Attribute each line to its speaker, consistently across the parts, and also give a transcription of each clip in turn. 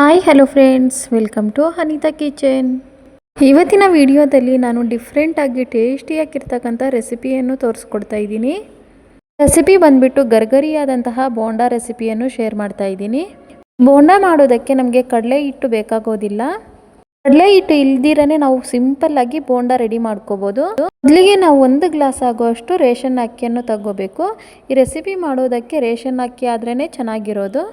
Speaker 1: Hi hello friends welcome to Anita kitchen ಇವತ್ತಿನ ವಿಡಿಯೋದಲ್ಲಿ ನಾನು ಡಿಫ್ರೆಂಟಾಗಿ ಟೇಸ್ಟಿಯಾಗಿರ್ತಕ್ಕಂಥ ರೆಸಿಪಿಯನ್ನು ತೋರಿಸ್ಕೊಡ್ತಾ ಇದ್ದೀನಿ. ರೆಸಿಪಿ ಬಂದುಬಿಟ್ಟು ಗರ್ಗರಿಯಾದಂತಹ ಬೋಂಡಾ ರೆಸಿಪಿಯನ್ನು ಶೇರ್ ಮಾಡ್ತಾ ಇದ್ದೀನಿ. ಬೋಂಡಾ ಮಾಡೋದಕ್ಕೆ ನಮಗೆ ಕಡಲೆ ಹಿಟ್ಟು ಬೇಕಾಗೋದಿಲ್ಲ. ಕಡಲೆ ಹಿಟ್ಟು ಇಲ್ದಿರೇ ನಾವು ಸಿಂಪಲ್ಲಾಗಿ ಬೋಂಡ ರೆಡಿ ಮಾಡ್ಕೋಬೋದು. ಮೊದಲಿಗೆ ನಾವು ಒಂದು ಗ್ಲಾಸ್ ಆಗುವಷ್ಟು ರೇಷನ್ ಅಕ್ಕಿಯನ್ನು ತಗೋಬೇಕು. ಈ ರೆಸಿಪಿ ಮಾಡೋದಕ್ಕೆ ರೇಷನ್ ಅಕ್ಕಿ ಆದ್ರೇ ಚೆನ್ನಾಗಿರೋದು.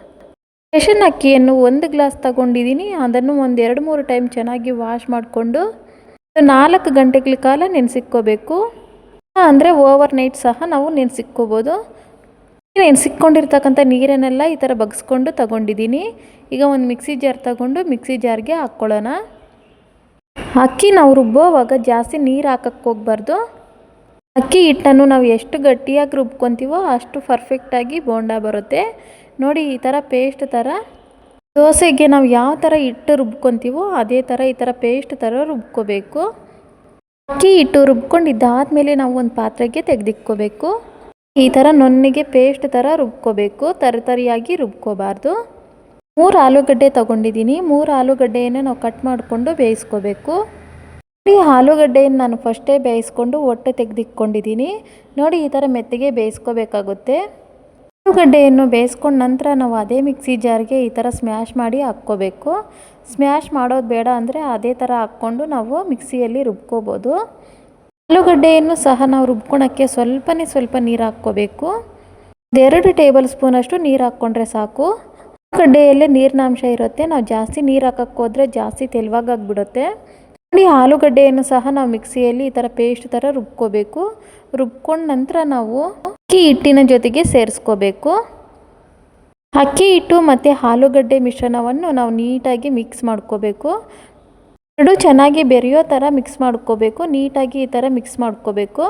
Speaker 1: ರೇಷನ್ ಅಕ್ಕಿಯನ್ನು ಒಂದು ಗ್ಲಾಸ್ ತಗೊಂಡಿದ್ದೀನಿ. ಅದನ್ನು ಒಂದು ಎರಡು ಮೂರು ಟೈಮ್ ಚೆನ್ನಾಗಿ ವಾಶ್ ಮಾಡಿಕೊಂಡು ನಾಲ್ಕು ಗಂಟೆಗಳ ಕಾಲ ನೆನೆಸಿಕ್ಕೋಬೇಕು. ಅಂದರೆ ಓವರ್ ನೈಟ್ ಸಹ ನಾವು ನೆನೆಸಿಕ್ಕೋಬೋದು. ನೆನೆಸಿಕ್ಕೊಂಡಿರ್ತಕ್ಕಂಥ ನೀರನ್ನೆಲ್ಲ ಈ ಥರ ಬಗ್ಸ್ಕೊಂಡು ತಗೊಂಡಿದ್ದೀನಿ. ಈಗ ಒಂದು ಮಿಕ್ಸಿ ಜಾರ್ ತಗೊಂಡು ಮಿಕ್ಸಿ ಜಾರ್ಗೆ ಹಾಕ್ಕೊಳ್ಳೋಣ ಅಕ್ಕಿ ನಾವು ರುಬ್ಬೋವಾಗ ಜಾಸ್ತಿ ನೀರು ಹಾಕಕ್ಕೆ ಹೋಗ್ಬಾರ್ದು. ಅಕ್ಕಿ ಹಿಟ್ಟನ್ನು ನಾವು ಎಷ್ಟು ಗಟ್ಟಿಯಾಗಿ ರುಬ್ಕೊತೀವೋ ಅಷ್ಟು ಪರ್ಫೆಕ್ಟಾಗಿ ಬೋಂಡ ಬರುತ್ತೆ. ನೋಡಿ, ಈ ಥರ ಪೇಸ್ಟ್ ಥರ ದೋಸೆಗೆ ನಾವು ಯಾವ ಥರ ಹಿಟ್ಟು ರುಬ್ಕೊತೀವೋ ಅದೇ ಥರ ಈ ಥರ ಪೇಸ್ಟ್ ಥರ ರುಬ್ಕೋಬೇಕು. ಅಕ್ಕಿ, ಹಿಟ್ಟು ರುಬ್ಕೊಂಡಿದ್ದಾದಮೇಲೆ ನಾವು ಒಂದು ಪಾತ್ರೆಗೆ ತೆಗೆದಿಕ್ಕೋಬೇಕು ಈ ಥರ ನೊನ್ನಿಗೆ ಪೇಸ್ಟ್ ಥರ ರುಬ್ಕೋಬೇಕು ತರತರಿಯಾಗಿ ರುಬ್ಕೋಬಾರ್ದು. ಮೂರು ಆಲೂಗಡ್ಡೆ ತೊಗೊಂಡಿದ್ದೀನಿ. ಮೂರು ಆಲೂಗಡ್ಡೆಯನ್ನು ನಾವು ಕಟ್ ಮಾಡಿಕೊಂಡು ಬೇಯಿಸ್ಕೋಬೇಕು. ಈ ಆಲೂಗಡ್ಡೆಯನ್ನು ನಾನು ಫಸ್ಟೇ ಬೇಯಿಸ್ಕೊಂಡು ಹೊಟ್ಟೆ ತೆಗೆದಿಕ್ಕೊಂಡಿದ್ದೀನಿ ನೋಡಿ, ಈ ಥರ ಮೆತ್ತಗೆ ಬೇಯಿಸ್ಕೋಬೇಕಾಗುತ್ತೆ. ಆಲೂಗಡ್ಡೆಯನ್ನು ಬೇಯಿಸ್ಕೊಂಡು ನಂತರ ನಾವು ಅದೇ ಮಿಕ್ಸಿ ಜಾರ್ಗೆ ಈ ಥರ ಸ್ಮ್ಯಾಶ್ ಮಾಡಿ ಹಾಕ್ಕೋಬೇಕು. ಸ್ಮ್ಯಾಶ್ ಮಾಡೋದು ಬೇಡ ಅಂದರೆ ಅದೇ ಥರ ಹಾಕ್ಕೊಂಡು ನಾವು ಮಿಕ್ಸಿಯಲ್ಲಿ ರುಬ್ಕೋಬೋದು. ಆಲೂಗಡ್ಡೆಯನ್ನು ಸಹ ನಾವು ರುಬ್ಕೊಳಕ್ಕೆ ಸ್ವಲ್ಪನೇ ಸ್ವಲ್ಪ ನೀರು ಹಾಕ್ಕೋಬೇಕು. ಒಂದೆರಡು ಟೇಬಲ್ ಸ್ಪೂನಷ್ಟು ನೀರು ಹಾಕ್ಕೊಂಡ್ರೆ ಸಾಕು. ಆಲೂಗಡ್ಡೆಯಲ್ಲೇ ನೀರಿನ ಅಂಶ ಇರುತ್ತೆ. ನಾವು ಜಾಸ್ತಿ ನೀರು ಹಾಕಕ್ಕೆ ಜಾಸ್ತಿ ತೆಲುವಾಗಾಗ್ಬಿಡುತ್ತೆ ನೋಡಿ ಆಲೂಗಡ್ಡೆಯನ್ನು ಸಹ ನಾವು ಮಿಕ್ಸಿಯಲ್ಲಿ ಈ ಥರ ಪೇಸ್ಟ್ ಥರ ರುಬ್ಕೋಬೇಕು. ರುಬ್ಕೊಂಡ ನಂತರ ನಾವು ಅಕ್ಕಿ ಹಿಟ್ಟಿನ ಜೊತೆಗೆ ಸೇರಿಸ್ಕೋಬೇಕು. ಅಕ್ಕಿ ಹಿಟ್ಟು ಮತ್ತು ಆಲೂಗಡ್ಡೆ ಮಿಶ್ರಣವನ್ನು ನಾವು ನೀಟಾಗಿ ಮಿಕ್ಸ್ ಮಾಡ್ಕೋಬೇಕು. ಎರಡು ಚೆನ್ನಾಗಿ ಬೆರೆಯೋ ಥರ ಮಿಕ್ಸ್ ಮಾಡ್ಕೋಬೇಕು. ನೀಟಾಗಿ ಈ ಥರ ಮಿಕ್ಸ್ ಮಾಡ್ಕೋಬೇಕು.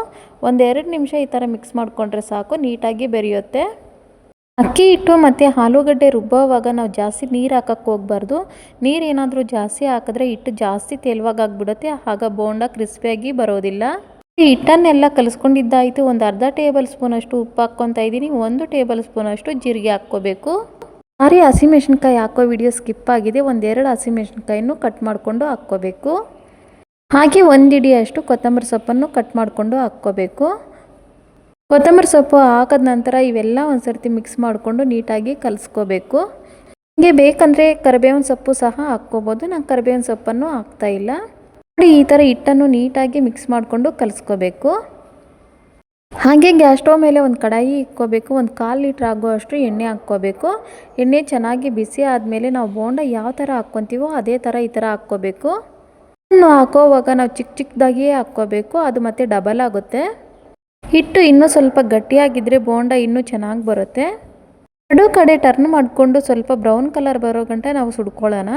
Speaker 1: ಒಂದೆರಡು ನಿಮಿಷ ಈ ಥರ ಮಿಕ್ಸ್ ಮಾಡಿಕೊಂಡ್ರೆ ಸಾಕು, ನೀಟಾಗಿ ಬೆರೆಯುತ್ತೆ. ಅಕ್ಕಿ ಹಿಟ್ಟು ಮತ್ತು ಆಲೂಗಡ್ಡೆ ರುಬ್ಬೋವಾಗ ನಾವು ಜಾಸ್ತಿ ನೀರು ಹಾಕಕ್ಕೆ ಹೋಗ್ಬಾರ್ದು. ನೀರು ಏನಾದರೂ ಜಾಸ್ತಿ ಹಾಕಿದ್ರೆ ಹಿಟ್ಟು ಜಾಸ್ತಿ ತೆಲುವಾಗಾಗ್ಬಿಡುತ್ತೆ ಆಗ ಬೋಂಡ ಕ್ರಿಸ್ಪಿಯಾಗಿ ಬರೋದಿಲ್ಲ. ಹಿಟ್ಟನ್ನೆಲ್ಲ ಕಲಿಸ್ಕೊಂಡಿದ್ದಾಯಿತು. ಒಂದು ಅರ್ಧ ಟೇಬಲ್ ಸ್ಪೂನ್ ಅಷ್ಟು ಉಪ್ಪು ಹಾಕ್ಕೊತಾ ಇದ್ದೀನಿ. ಒಂದು ಟೇಬಲ್ ಸ್ಪೂನಷ್ಟು ಜೀರಿಗೆ ಹಾಕ್ಕೋಬೇಕು. ಆರಿ ಹಸಿಮೆಣ್ಸಿನ್ಕಾಯಿ ಹಾಕೋ ವಿಡಿಯೋ ಸ್ಕಿಪ್ ಆಗಿದೆ. ಒಂದೆರಡು ಹಸಿಮೆಣ್ಸಿನ್ಕಾಯನ್ನು ಕಟ್ ಮಾಡಿಕೊಂಡು ಹಾಕ್ಕೋಬೇಕು. ಹಾಗೆ ಒಂದು ಇಡಿಯಷ್ಟು ಕೊತ್ತಂಬರಿ ಸೊಪ್ಪನ್ನು ಕಟ್ ಮಾಡಿಕೊಂಡು ಹಾಕ್ಕೋಬೇಕು. ಕೊತ್ತಂಬರಿ ಸೊಪ್ಪು ಹಾಕಿದ ನಂತರ ಇವೆಲ್ಲ ಒಂದು ಸರ್ತಿ ಮಿಕ್ಸ್ ಮಾಡಿಕೊಂಡು ನೀಟಾಗಿ ಕಲಿಸ್ಕೋಬೇಕು. ನಿಮಗೆ ಬೇಕಂದರೆ ಕರಿಬೇವಿನ ಸೊಪ್ಪು ಸಹ ಹಾಕ್ಕೋಬೋದು. ನಾನು ಕರಿಬೇವಿನ ಸೊಪ್ಪನ್ನು ಹಾಕ್ತಾಯಿಲ್ಲ ನೋಡಿ, ಈ ಥರ ಹಿಟ್ಟನ್ನು ನೀಟಾಗಿ ಮಿಕ್ಸ್ ಮಾಡಿಕೊಂಡು ಕಲಿಸ್ಕೋಬೇಕು. ಹಾಗೆ ಗ್ಯಾಸ್ ಸ್ಟವ್ ಮೇಲೆ ಒಂದು ಕಡಾಯಿ ಇಕ್ಕೋಬೇಕು, ಒಂದು ಕಾಲು ಲೀಟ್ರ್ ಆಗೋ ಅಷ್ಟು ಎಣ್ಣೆ ಹಾಕ್ಕೋಬೇಕು. ಎಣ್ಣೆ ಚೆನ್ನಾಗಿ ಬಿಸಿ ಆದಮೇಲೆ ನಾವು ಬೋಂಡ ಯಾವ ಥರ ಹಾಕ್ಕೊತೀವೋ ಅದೇ ಥರ ಈ ಥರ ಹಾಕ್ಕೋಬೇಕು. ಇನ್ನು ಹಾಕೋವಾಗ ನಾವು ಚಿಕ್ಕ ಚಿಕ್ಕದಾಗಿಯೇ ಹಾಕ್ಕೋಬೇಕು, ಅದು ಮತ್ತೆ ಡಬಲ್ ಆಗುತ್ತೆ. ಹಿಟ್ಟು ಇನ್ನೂ ಸ್ವಲ್ಪ ಗಟ್ಟಿಯಾಗಿದ್ದರೆ ಬೋಂಡ ಇನ್ನೂ ಚೆನ್ನಾಗಿ ಬರುತ್ತೆ. ಎರಡು ಕಡೆ ಟರ್ನ್ ಮಾಡಿಕೊಂಡು ಸ್ವಲ್ಪ ಬ್ರೌನ್ ಕಲರ್ ಬರೋ ಗಂಟೆ ನಾವು ಸುಡ್ಕೊಳ್ಳೋಣ.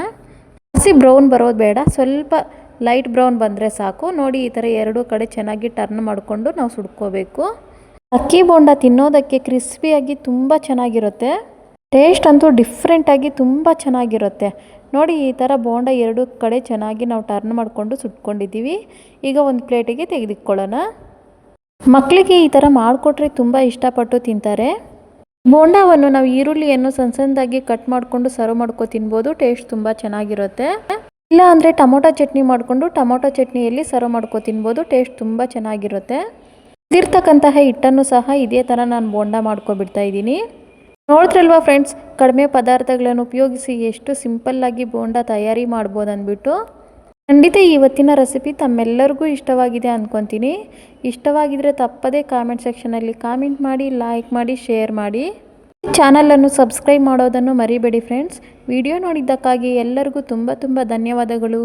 Speaker 1: ಹಸಿ ಬ್ರೌನ್ ಬರೋದು ಬೇಡ, ಸ್ವಲ್ಪ ಲೈಟ್ ಬ್ರೌನ್ ಬಂದರೆ ಸಾಕು. ನೋಡಿ, ಈ ಥರ ಎರಡೂ ಕಡೆ ಚೆನ್ನಾಗಿ ಟರ್ನ್ ಮಾಡಿಕೊಂಡು ನಾವು ಸುಡ್ಕೋಬೇಕು. ಅಕ್ಕಿ ಬೋಂಡ ತಿನ್ನೋದಕ್ಕೆ ಕ್ರಿಸ್ಪಿಯಾಗಿ ತುಂಬ ಚೆನ್ನಾಗಿರುತ್ತೆ. ಟೇಸ್ಟ್ ಅಂತೂ ಡಿಫ್ರೆಂಟಾಗಿ ತುಂಬ ಚೆನ್ನಾಗಿರುತ್ತೆ. ನೋಡಿ, ಈ ಥರ ಬೋಂಡ ಎರಡು ಕಡೆ ಚೆನ್ನಾಗಿ ನಾವು ಟರ್ನ್ ಮಾಡಿಕೊಂಡು ಸುಟ್ಕೊಂಡಿದ್ದೀವಿ. ಈಗ ಒಂದು ಪ್ಲೇಟಿಗೆ ತೆಗೆದಿಕ್ಕೊಳ್ಳೋಣ ಮಕ್ಕಳಿಗೆ ಈ ಥರ ಮಾಡಿಕೊಟ್ರೆ ತುಂಬ ಇಷ್ಟಪಟ್ಟು ತಿಂತಾರೆ. ಬೋಂಡವನ್ನು ನಾವು ಈರುಳ್ಳಿಯನ್ನು ಸಣ್ಣ ಸಣ್ಣದಾಗಿ ಕಟ್ ಮಾಡಿಕೊಂಡು ಸರ್ವ್ ಮಾಡ್ಕೊ ತಿನ್ಬೋದು. ಟೇಸ್ಟ್ ತುಂಬ ಚೆನ್ನಾಗಿರುತ್ತೆ. ಇಲ್ಲ ಅಂದರೆ ಟೊಮೊಟೊ ಚಟ್ನಿ ಮಾಡಿಕೊಂಡು ಟೊಮೊಟೊ ಚಟ್ನಿಯಲ್ಲಿ ಸರ್ವ್ ಮಾಡ್ಕೊ ತಿನ್ಬೋದು. ಟೇಸ್ಟ್ ತುಂಬ ಚೆನ್ನಾಗಿರುತ್ತೆ. ಇದಿರ್ತಕ್ಕಂತಹ ಹಿಟ್ಟನ್ನು ಸಹ ಇದೇ ಥರ ನಾನು ಬೋಂಡ ಮಾಡ್ಕೊಬಿಡ್ತಾ ಇದ್ದೀನಿ. ನೋಡಿದ್ರಲ್ವಾ ಫ್ರೆಂಡ್ಸ್, ಕಡಿಮೆ ಪದಾರ್ಥಗಳನ್ನು ಉಪಯೋಗಿಸಿ ಎಷ್ಟು ಸಿಂಪಲ್ಲಾಗಿ ಬೋಂಡ ತಯಾರಿ ಮಾಡ್ಬೋದು ಅಂದ್ಬಿಟ್ಟು. ಖಂಡಿತ ಇವತ್ತಿನ ರೆಸಿಪಿ ತಮ್ಮೆಲ್ಲರಿಗೂ ಇಷ್ಟವಾಗಿದೆ ಅಂದ್ಕೊತೀನಿ ಇಷ್ಟವಾಗಿದ್ದರೆ ತಪ್ಪದೇ ಕಾಮೆಂಟ್ ಸೆಕ್ಷನಲ್ಲಿ ಕಾಮೆಂಟ್ ಮಾಡಿ ಲೈಕ್ ಮಾಡಿ ಶೇರ್ ಮಾಡಿ. ಚಾನಲನ್ನು ಸಬ್ಸ್ಕ್ರೈಬ್ ಮಾಡೋದನ್ನು ಮರಿಬೇಡಿ ಫ್ರೆಂಡ್ಸ್. ವಿಡಿಯೋ ನೋಡಿದ್ದಕ್ಕಾಗಿ ಎಲ್ಲರಿಗೂ ತುಂಬ ತುಂಬ ಧನ್ಯವಾದಗಳು.